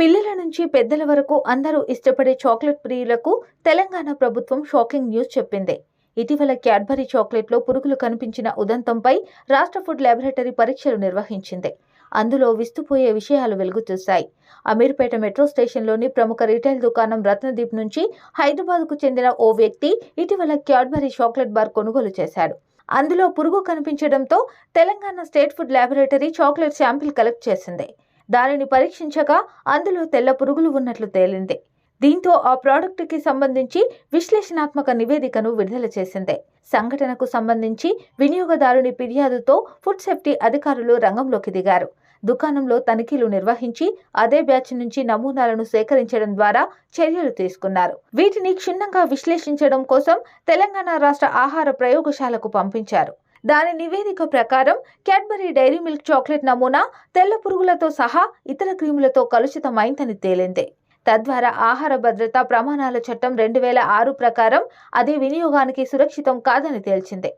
పిల్లల నుంచి పెద్దల వరకు అందరూ ఇష్టపడే చాక్లెట్ ప్రియులకు తెలంగాణ ప్రభుత్వం షాకింగ్ న్యూస్ చెప్పింది. ఇటీవల క్యాడ్బరీ చాక్లెట్లో పురుగులు కనిపించిన ఉదంతంపై రాష్ట్ర ఫుడ్ ల్యాబొరేటరీ పరీక్షలు నిర్వహించింది. అందులో విస్తుపోయే విషయాలు వెలుగుచూశాయి అమీర్పేట మెట్రో స్టేషన్లోని ప్రముఖ రీటైల్ దుకాణం రత్నదీప్ నుంచి హైదరాబాద్కు చెందిన ఓ వ్యక్తి ఇటీవల క్యాడ్బరీ చాక్లెట్ బార్ కొనుగోలు చేశాడు. అందులో పురుగు కనిపించడంతో Telangana state food laboratory chocolate sample collect చేసింది. దానిని పరీక్షించగా అందులో తెల్ల పురుగులు ఉన్నట్లు తేలింది. దీంతో ఆ ప్రోడక్ట్కి సంబంధించి విశ్లేషణాత్మక నివేదికను విడుదల చేసింది. సంఘటనకు సంబంధించి వినియోగదారుని ఫిర్యాదుతో ఫుడ్ సేఫ్టీ అధికారులు రంగంలోకి దిగారు. దుకాణంలో తనిఖీలు నిర్వహించి అదే బ్యాచ్ నుంచి నమూనాలను సేకరించడం ద్వారా చర్యలు తీసుకున్నారు. వీటిని క్షుణ్ణంగా విశ్లేషించడం కోసం తెలంగాణ రాష్ట్ర ఆహార ప్రయోగశాలకు పంపించారు. దాని నివేదిక ప్రకారం క్యాడ్బరీ డైరీ మిల్క్ చాక్లెట్ నమూనా తెల్ల పురుగులతో సహా ఇతర క్రీములతో కలుషితమైందని తేలింది. తద్వారా ఆహార భద్రత ప్రమాణాల చట్టం రెండు వేల ఆరు ప్రకారం అది వినియోగానికి సురక్షితం కాదని తేల్చింది.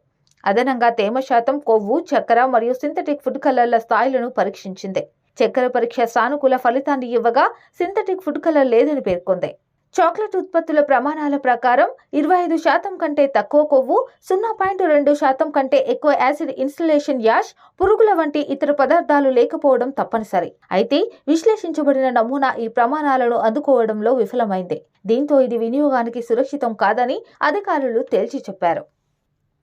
అదనంగా తేమ శాతం కొవ్వు చక్కెర మరియు సింథటిక్ ఫుడ్ కలర్ల స్థాయిలను పరీక్షించింది. చక్కెర పరీక్ష సానుకూల ఫలితాన్ని ఇవ్వగా సింథటిక్ ఫుడ్ కలర్ లేదని పేర్కొంది. చాక్లెట్ ఉత్పత్తుల ప్రమాణాల ప్రకారం ఇరవై ఐదు శాతం కంటే తక్కువ కొవ్వు సున్నా పాయింట్ రెండు శాతం కంటే ఎక్కువ యాసిడ్ ఇన్స్టలేషన్ యాష్ పురుగుల వంటి ఇతర పదార్థాలు లేకపోవడం తప్పనిసరి. అయితే విశ్లేషించబడిన నమూనా ఈ ప్రమాణాలను అందుకోవడంలో విఫలమైంది. దీంతో ఇది వినియోగానికి సురక్షితం కాదని అధికారులు తేల్చి చెప్పారు.